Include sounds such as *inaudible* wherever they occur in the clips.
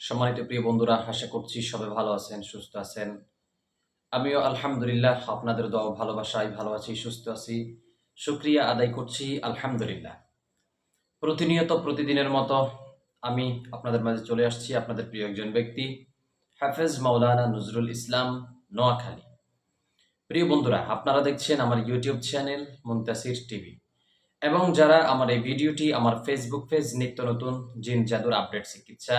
সম্মানিত প্রিয় বন্ধুরা, আশা করছি সবাই ভালো আছেন, সুস্থ আছেন। আমিও আলহামদুলিল্লাহ আপনাদের দোয়া ভালোবাসায় ভালো আছি, সুস্থ আছি। শুক্রিয়া আদায় করছি, আলহামদুলিল্লাহ। প্রতিনিয়ত প্রতিদিনের মতো আমি আপনাদের মাঝে চলে আসছি, আপনাদের প্রিয় একজন ব্যক্তি, হাফেজ মাওলানা নজরুল ইসলাম নোয়াখালী। প্রিয় বন্ধুরা, আপনারা দেখছেন আমার ইউটিউব চ্যানেল মুন্তাসির টিভি এবং যারা আমার এই ভিডিওটি আমার ফেসবুক পেজ নিত্য নতুন জিন জাদুর আপডেট চিকিৎসা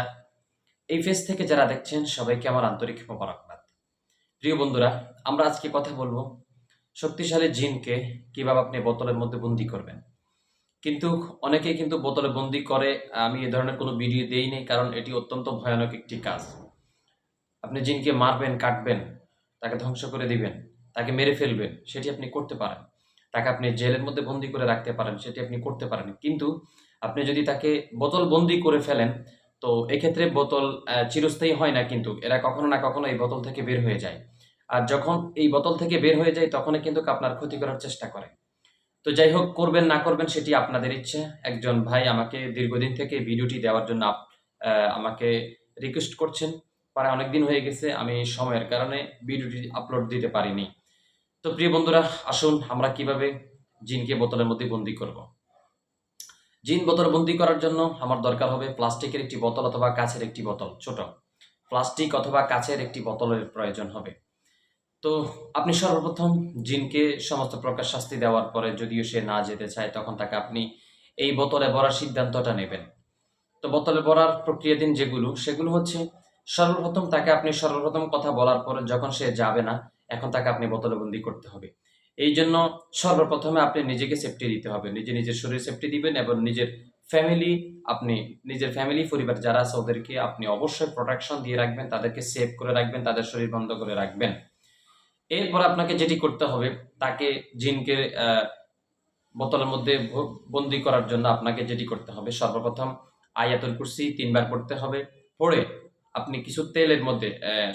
এই পেজ থেকে যারা দেখছেন, সবাইকে আমার আন্তরিক মোবারকবাদ। প্রিয় বন্ধুরা, আমরা আজকে কথা বলব শক্তিশালী জিনকে কীভাবে আপনি বোতলের মধ্যে বন্দি করবেন। কিন্তু অনেকেই কিন্তু বোতলে বন্দি করে, আমি এ ধরনের কোনো ভিডিও দেই নেই, কারণ এটি অত্যন্ত ভয়ানক একটি কাজ। আপনি জিনকে মারবেন, কাটবেন, তাকে ধ্বংস করে দিবেন। তাকে মেরে ফেলবেন, সেটি আপনি করতে পারেন। তাকে আপনি জেলের মধ্যে বন্দি করে রাখতে পারেন, সেটি আপনি করতে পারেন। কিন্তু আপনি যদি তাকে বোতল বন্দি করে ফেলেন, তো এক্ষেত্রে বোতল চিরস্থায়ী হয় না কিন্তু, এরা কখনো না কখনো এই বোতল থেকে বের হয়ে যায়। আর যখন এই বোতল থেকে বের হয়ে যায়, তখনই কিন্তু আপনার ক্ষতি করার চেষ্টা করে। তো যাই হোক, করবেন না করবেন, সেটি আপনাদের ইচ্ছে। একজন ভাই আমাকে দীর্ঘদিন থেকে ভিডিওটি দেওয়ার জন্য আমাকে রিকোয়েস্ট করছেন। প্রায় অনেকদিন হয়ে গেছে, আমি সময়ের কারণে ভিডিওটি আপলোড দিতে পারিনি। তো প্রিয় বন্ধুরা, আসুন আমরা কীভাবে জিনকে বোতলের মধ্যে বন্দি করব। জিন বোতল বন্দি করার জন্য আমার দরকার হবে প্লাস্টিকের একটি বোতল অথবা কাছের একটি বোতল, ছোট। প্লাস্টিক অথবা কাছের একটি বোতলের প্রয়োজন হবে। তো আপনি সর্বপ্রথম জিনকে সমস্ত প্রকার শাস্তি দেওয়ার পরে যদিও সে না যেতে চায়, তখন তাকে আপনি এই বোতলে ভরার সিদ্ধান্তটা নেবেন। তো বোতলে ভরার প্রক্রিয়াধীন যেগুলো, সেগুলো হচ্ছে সর্বপ্রথম তাকে আপনি সর্বপ্রথম কথা বলার পরে যখন সে যাবে না এখন তাকে আপনি বোতলে বন্দি করতে হবে। এই জন্য সর্বপ্রথমে আপনি নিজেকে সেফটি দিতে হবে। নিজে নিজের শরীর সেফটি দিবেন এবং নিজের ফ্যামিলি আপনি নিজের ফ্যামিলি পরিবার যারা আছে ওদেরকে আপনি অবশ্যই প্রোটেকশন দিয়ে রাখবেন, তাদেরকে সেভ করে রাখবেন, তাদের শরীর বন্ধ করে রাখবেন। এরপর আপনাকে যেটি করতে হবে, তাকে জিনকে বোতলের মধ্যে বন্দি করার জন্য আপনাকে যেটি করতে হবে, সর্বপ্রথম আয়াতুল কুরসি তিনবার পড়তে হবে। পড়ে আপনি কিছু তেলের মধ্যে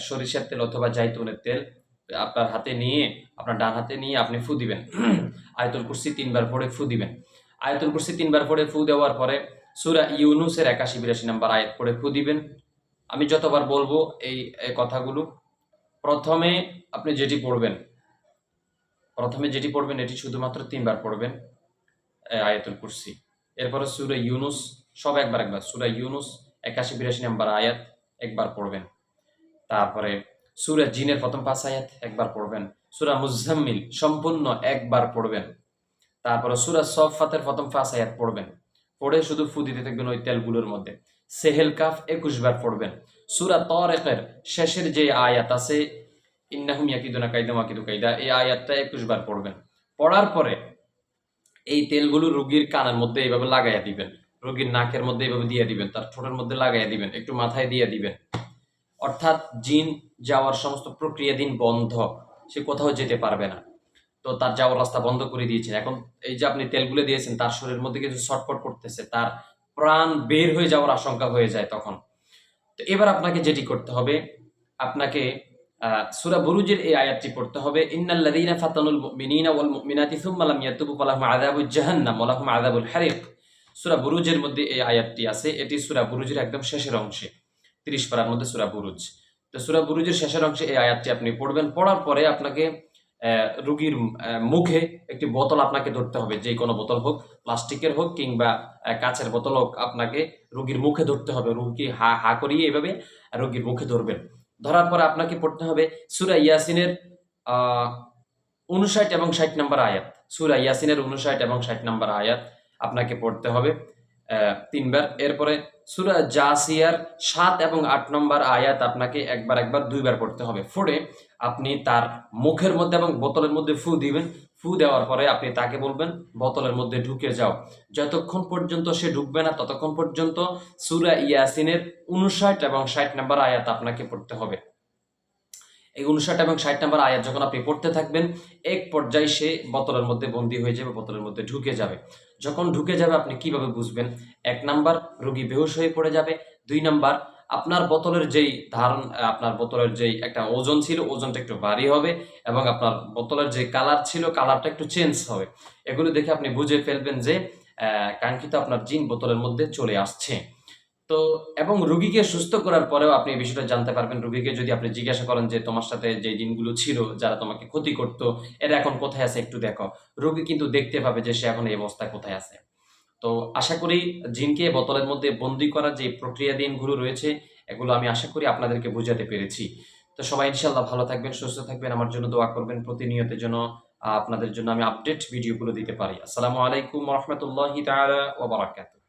সরিষার তেল অথবা জাইতুনের তেল আপনার হাতে নিয়ে, আপনার ডান হাতে নিয়ে আপনি ফু দিবেন। *clears throat* আয়তুল কুরসি তিনবার পরে ফু দিবেন। আয়াতুল কুরসি তিনবার পরে ফু দেওয়ার পরে সুরা ইউনুসের একাশি বিরাশি নাম্বার আয়াত পড়ে ফু দিবেন। আমি যতবার বলব এই কথাগুলো, প্রথমে আপনি যেটি পড়বেন, প্রথমে যেটি পড়বেন এটি শুধুমাত্র তিনবার পড়বেন আয়াতুল কুরসি। এরপরে সুরা ইউনুস, সব একবার একবার, সুরা ইউনুস একাশি বিরাশি নাম্বার আয়াত একবার পড়বেন। তারপরে সুরা জিনের প্রথম পাঁচ আয়াত একবার পড়বেন, সুরা মুজাম্মিল সম্পূর্ণ একবার পড়বেন, তারপরে সুরা সফাতের প্রথম পাঁচ আয়াত পড়বেন, পড়ে শুধু ফু দিতে থাকবেন ওই তেলগুলোর মধ্যে। সেহেল কাফ একুশ বার পড়বেন। সুরা তরেকের শেষের যে আয়াত আছে, ইন্নাহুম ইয়াকিদুনা কাইদা মাকিদু কাইদা, এই আয়াতটা একুশ বার পড়বেন। পড়ার পরে এই তেলগুলো রোগীর কানের মধ্যে এইভাবে লাগাইয়া দিবেন, রোগীর নাকের মধ্যে এইভাবে দিয়ে দিবেন, তার ঠোঁটের মধ্যে লাগাইয়া দিবেন, একটু মাথায় দিয়ে দিবেন। অর্থাৎ জিন যাওয়ার সমস্ত প্রক্রিয়াধীন বন্ধ, সে কোথাও যেতে পারবে না। তো তার যাওয়ার রাস্তা বন্ধ করে দিয়েছেন। এখন এই যে আপনি তেলগুলো দিয়েছেন, তার শরীরের মধ্যে কিছু ছটফট করতেছে, তার প্রাণ বের হয়ে যাওয়ার আশঙ্কা হয়ে যায় তখন। তো এবার আপনাকে যেটি করতে হবে, আপনাকে সুরা বুরুজের এই আয়াতটি পড়তে হবে ইন্নাল্লাযীনা ফাতানুল মুমিনিনা ওয়াল মুমিনাতি সুম্মা লাম ইয়াতুবু ফালাহুম আযাবুজ জাহান্নাম ওয়া লাহুম আযাবুল হারিক। সূরা বুরুজের মধ্যে এই আয়াতটি আছে। এটি সূরা বুরুজের একদম শেষের অংশে। 30 পারার মধ্যে সূরা বুরুজ। তো সুরা বুরুজের শেষের অংশে এই আয়াতটি আপনি পড়বেন। পড়ার পরে আপনাকে রোগীর মুখে একটি বোতল আপনাকে ধরতে হবে। যে কোনো বোতল হোক, প্লাস্টিকের হোক কিংবা কাঁচের বোতল হোক, আপনাকে রুগীর মুখে ধরতে হবে। রোগী হা হা করিয়ে এভাবে রুগীর মুখে ধরবেন। ধরার পরে আপনাকে পড়তে হবে সুরা ইয়াসিনের উনষাট এবং ষাট নম্বর আয়াত। সুরা ইয়াসিনের উনষাট এবং ষাট নম্বর আয়াত আপনাকে পড়তে হবে। তিনবার। এরপরে সুরা জাসিয়ার সাত এবং আট নম্বর আয়াত আপনাকে একবার একবার দুইবার পড়তে হবে। পড়ে আপনি তার মুখের মধ্যে এবং বোতলের মধ্যে ফু দিবেন। ফু দেওয়ার পরে আপনি তাকে বলবেন, বোতলের মধ্যে ঢুকে যাও। যতক্ষণ পর্যন্ত সে ঢুকবে না, ততক্ষণ পর্যন্ত সুরা ইয়াসিনের উনষাট এবং ষাট নম্বর আয়াত আপনাকে পড়তে হবে। এই উনষাট এবং ষাট নম্বর আয়াত যখন আপনি পড়তে থাকবেন, এক পর্যায়ে সে বোতলের মধ্যে বন্দী হয়ে যাবে, বোতলের মধ্যে ঢুকে যাবে। যখন ঢুকে যাবে আপনি কীভাবে বুঝবেন? এক নাম্বার, রোগী বেহুশ হয়ে পড়ে যাবে। দুই নাম্বার, আপনার বোতলের যেই ধারণ আপনার বোতলের যেই একটা ওজন ছিল, ওজনটা একটু ভারী হবে এবং আপনার বোতলের যে কালার ছিল, কালারটা একটু চেঞ্জ হবে। এগুলো দেখে আপনি বুঝে ফেলবেন যে কাঙ্ক্ষিত আপনার জিন বোতলের মধ্যে চলে আসছে। তো, এবং রুগীকে সুস্থ করার পরেও আপনি এই বিষয়টা জানতে পারবেন। রুগীকে যদি আপনি জিজ্ঞাসা করেন যে, তোমার সাথে যে জিনগুলো ছিল, যারা তোমাকে ক্ষতি করতো, এরা এখন কোথায় আছে একটু দেখো। রুগী কিন্তু দেখতে পাবে যে সে এখন এই অবস্থায় কোথায় আছে। তো, আশা করি জিনকে বোতলের মধ্যে বন্দি করার যে প্রক্রিয়া দিনগুলো রয়েছে, এগুলো আমি আশা করি আপনাদেরকে বোঝাতে পেরেছি। তো, সবাই ইনশাল্লাহ ভালো থাকবেন, সুস্থ থাকবেন, আমার জন্য দোয়া করবেন। প্রতিনিয়তের জন্য আপনাদের জন্য আমি আপডেট ভিডিওগুলো দিতে পারি। আসসালামু আলাইকুম রহমতুল্লাহি তাআলা ওয়া বারাকাতুহু।